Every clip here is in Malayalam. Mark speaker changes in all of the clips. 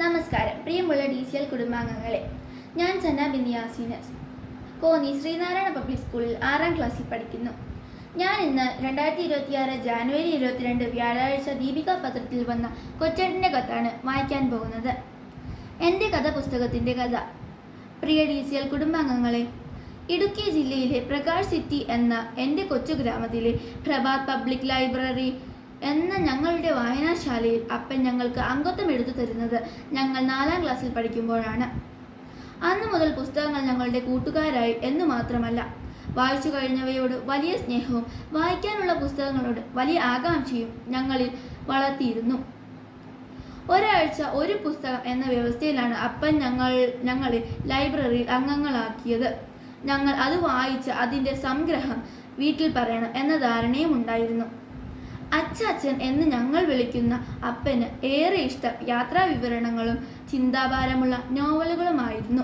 Speaker 1: നമസ്കാരം. പ്രിയമുള്ള ഡി സി എൽ കുടുംബാംഗങ്ങളെ ഞാൻ ചന്ന ബിന്യാസിനസ് കോന്നി ശ്രീനാരായണ പബ്ലിക് സ്കൂളിൽ ആറാം ക്ലാസ്സിൽ പഠിക്കുന്നു. ഞാൻ ഇന്ന് രണ്ടായിരത്തി ഇരുപത്തിയാറ് ജാനുവരി ഇരുപത്തിരണ്ട് വ്യാഴാഴ്ച ദീപിക പത്രത്തിൽ വന്ന കൊച്ചേട്ടന്റെ കഥാണ് വായിക്കാൻ പോകുന്നത്. എന്റെ കഥ പുസ്തകത്തിന്റെ കഥ. പ്രിയ ഡി സി എൽ കുടുംബാംഗങ്ങളെ ഇടുക്കി ജില്ലയിലെ പ്രകാശ് സിറ്റി എന്ന എന്റെ കൊച്ചു ഗ്രാമത്തിലെ പ്രഭാത് പബ്ലിക് ലൈബ്രറി എന്ന ഞങ്ങളുടെ വായനാശാലയിൽ അപ്പൻ ഞങ്ങൾക്ക് അംഗത്വം എടുത്തു തരുന്നത് ഞങ്ങൾ നാലാം ക്ലാസ്സിൽ പഠിക്കുമ്പോഴാണ്. അന്ന് മുതൽ പുസ്തകങ്ങൾ ഞങ്ങളുടെ കൂട്ടുകാരായി എന്ന് മാത്രമല്ല വായിച്ചു കഴിഞ്ഞവയോട് വലിയ സ്നേഹവും വായിക്കാനുള്ള പുസ്തകങ്ങളോട് വലിയ ആകാംക്ഷയും ഞങ്ങളിൽ വളർത്തിയിരുന്നു. ഒരാഴ്ച ഒരു പുസ്തകം എന്ന വ്യവസ്ഥയിലാണ് അപ്പൻ ഞങ്ങൾ ഞങ്ങളെ ലൈബ്രറിയിൽ അംഗങ്ങളാക്കിയത്. ഞങ്ങൾ അത് വായിച്ച് അതിന്റെ സംഗ്രഹം വീട്ടിൽ പറയണം എന്ന ധാരണയും ഉണ്ടായിരുന്നു. അച്ചാച്ചൻ എന്ന് ഞങ്ങൾ വിളിക്കുന്ന അപ്പന് ഏറെ ഇഷ്ടം യാത്രാ വിവരണങ്ങളും ചിന്താഭാരമുള്ള നോവലുകളുമായിരുന്നു.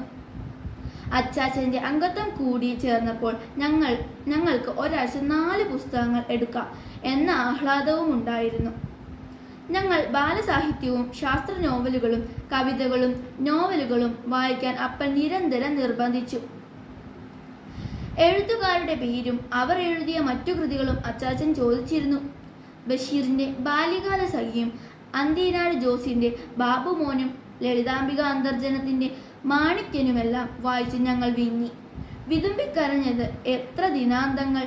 Speaker 1: അച്ചാച്ചന്റെ അംഗത്വം കൂടി ചേർന്നപ്പോൾ ഞങ്ങൾ ഞങ്ങൾക്ക് ഒരാഴ്ച നാല് പുസ്തകങ്ങൾ എടുക്കാം എന്ന ആഹ്ലാദവും ഉണ്ടായിരുന്നു. ഞങ്ങൾ ബാലസാഹിത്യവും ശാസ്ത്ര നോവലുകളും കവിതകളും നോവലുകളും വായിക്കാൻ അപ്പൻ നിരന്തരം നിർബന്ധിച്ചു. എഴുത്തുകാരുടെ പേരും അവർ എഴുതിയ മറ്റു കൃതികളും അച്ചാച്ചൻ ചോദിച്ചിരുന്നു. ബഷീറിന്റെ ബാല്യകാല സഖിയും അന്തീനാട് ബാബു ബാബുമോനും ലളിതാംബിക അന്തർജനത്തിന്റെ മാണിക്യനുമെല്ലാം വായിച്ച് ഞങ്ങൾ വിങ്ങി വിതുമ്പിക്കരഞ്ഞത് എത്ര ദിനാന്തങ്ങൾ?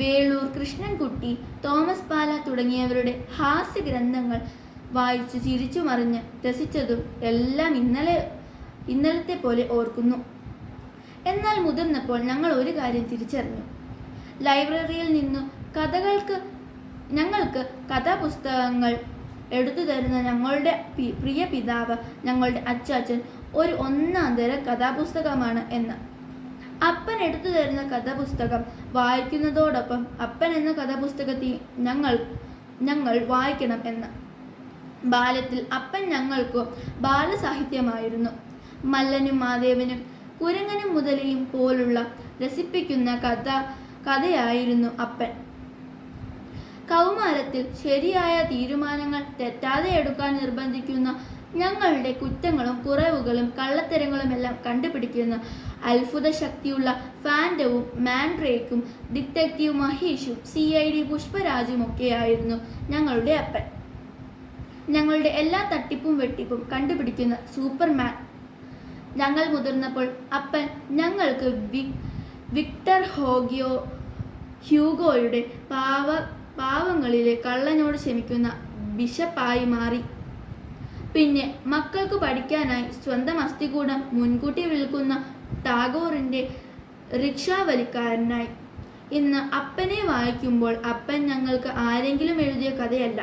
Speaker 1: വേളൂർ കൃഷ്ണൻകുട്ടി തോമസ് പാല തുടങ്ങിയവരുടെ ഹാസ്യ ഗ്രന്ഥങ്ങൾ വായിച്ച് ചിരിച്ചു മറിഞ്ഞ് രസിച്ചതും എല്ലാം ഇന്നലെ ഇന്നലത്തെ പോലെ ഓർക്കുന്നു. എന്നാൽ മുതിർന്നപ്പോൾ ഞങ്ങൾ ഒരു കാര്യം തിരിച്ചറിഞ്ഞു. ലൈബ്രറിയിൽ നിന്നു കഥകൾക്ക് ഞങ്ങൾക്ക് കഥാപുസ്തകങ്ങൾ എടുത്തു തരുന്ന ഞങ്ങളുടെ പ്രിയ പിതാവ് ഞങ്ങളുടെ അച്ചാച്ചൻ ഒരു ഒന്നാം തര കഥാപുസ്തകമാണ് എന്ന്. അപ്പൻ എടുത്തു തരുന്ന കഥാപുസ്തകം വായിക്കുന്നതോടൊപ്പം അപ്പൻ എന്ന കഥാപുസ്തകത്തിൽ ഞങ്ങൾ ഞങ്ങൾ വായിക്കണം എന്ന്. ബാല്യത്തിൽ അപ്പൻ ഞങ്ങൾക്ക് ബാലസാഹിത്യമായിരുന്നു. മല്ലനും മാദേവനും കുരങ്ങനും മുതലയും പോലുള്ള രസിപ്പിക്കുന്ന കഥ കഥയായിരുന്നു അപ്പൻ. കൗമാരത്തിൽ ശരിയായ തീരുമാനങ്ങൾ തെറ്റാതെ എടുക്കാൻ നിർബന്ധിക്കുന്ന ഞങ്ങളുടെ കുറ്റങ്ങളും കുറവുകളും കള്ളത്തരങ്ങളും എല്ലാം കണ്ടുപിടിക്കുന്ന അത്ഭുത ശക്തിയുള്ള ഫാൻഡവും മാൻഡ്രേക്കും ഡിറ്റക്റ്റീവ് മഹേഷും സി ഐ ഡി പുഷ്പരാജും ഒക്കെയായിരുന്നു ഞങ്ങളുടെ അപ്പൻ. ഞങ്ങളുടെ എല്ലാ തട്ടിപ്പും വെട്ടിപ്പും കണ്ടുപിടിക്കുന്ന സൂപ്പർമാൻ. ഞങ്ങൾ മുതിർന്നപ്പോൾ അപ്പൻ ഞങ്ങൾക്ക് വിക്ടർ ഹോഗിയോ ഹ്യൂഗോയുടെ പാവ പാവങ്ങളിലെ കള്ളനോട് ക്ഷമിക്കുന്ന ബിഷപ്പായി മാറി. പിന്നെ മക്കൾക്ക് പഠിക്കാനായി സ്വന്തം അസ്ഥികൂടം മുൻകൂട്ടി വിൽക്കുന്ന ടാഗോറിന്റെ റിക്ഷാവലിക്കാരനായി. ഇന്ന് അപ്പനെ വായിക്കുമ്പോൾ അപ്പൻ ഞങ്ങൾക്ക് ആരെങ്കിലും എഴുതിയ കഥയല്ല.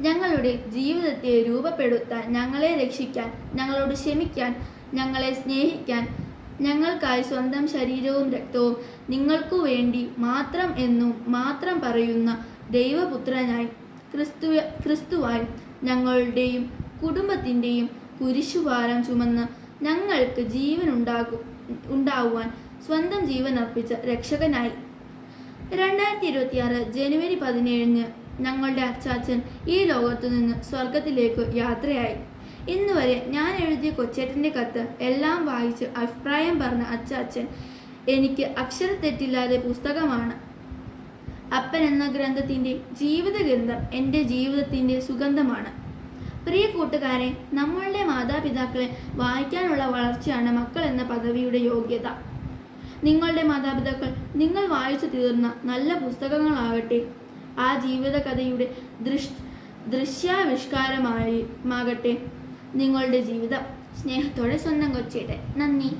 Speaker 1: ഞങ്ങളുടെ ജീവിതത്തെ രൂപപ്പെടുത്താൻ ഞങ്ങളെ രക്ഷിക്കാൻ ഞങ്ങളോട് ക്ഷമിക്കാൻ ഞങ്ങളെ സ്നേഹിക്കാൻ ഞങ്ങൾക്കായി സ്വന്തം ശരീരവും രക്തവും നിങ്ങൾക്കു വേണ്ടി മാത്രം എന്നും മാത്രം പറയുന്ന ദൈവപുത്രനായി ക്രിസ്തു ക്രിസ്തുവായി ഞങ്ങളുടെയും കുടുംബത്തിന്റെയും കുരിശുഭാരം ചുമന്ന് ഞങ്ങൾക്ക് ജീവൻ ഉണ്ടാകും ഉണ്ടാവുവാൻ സ്വന്തം ജീവൻ അർപ്പിച്ച രക്ഷകനായി. രണ്ടായിരത്തി ഇരുപത്തിയാറ് ജനുവരി പതിനേഴിന് ഞങ്ങളുടെ അച്ചാച്ചൻ ഈ ലോകത്തു നിന്ന് സ്വർഗത്തിലേക്ക് യാത്രയായി. ഇന്ന് വരെ ഞാൻ എഴുതിയ കൊച്ചേട്ടന്റെ കത്ത് എല്ലാം വായിച്ച് അഭിപ്രായം പറഞ്ഞ അച്ചാച്ചൻ എനിക്ക് അക്ഷരത്തെറ്റില്ലാതെ പുസ്തകമാണ്. അപ്പൻ എന്ന ഗ്രന്ഥത്തിന്റെ ജീവിത ഗ്രന്ഥം എന്റെ ജീവിതത്തിന്റെ സുഗന്ധമാണ്. പ്രിയ കൂട്ടുകാരെ നമ്മളുടെ മാതാപിതാക്കളെ വായിക്കാനുള്ള വളർച്ചയാണ് മക്കൾ എന്ന പദവിയുടെ യോഗ്യത. നിങ്ങളുടെ മാതാപിതാക്കൾ നിങ്ങൾ വായിച്ചു തീർന്ന നല്ല പുസ്തകങ്ങളാകട്ടെ ആ ജീവിതകഥയുടെ ദൃശ് ദൃശ്യാവിഷ്കാരമായി മാകട്ടെ. നിങ്ങളുടെ ജീവിതം സ്നേഹത്തോടെ സ്വന്തം കൊച്ചിയുടെ. നന്ദി.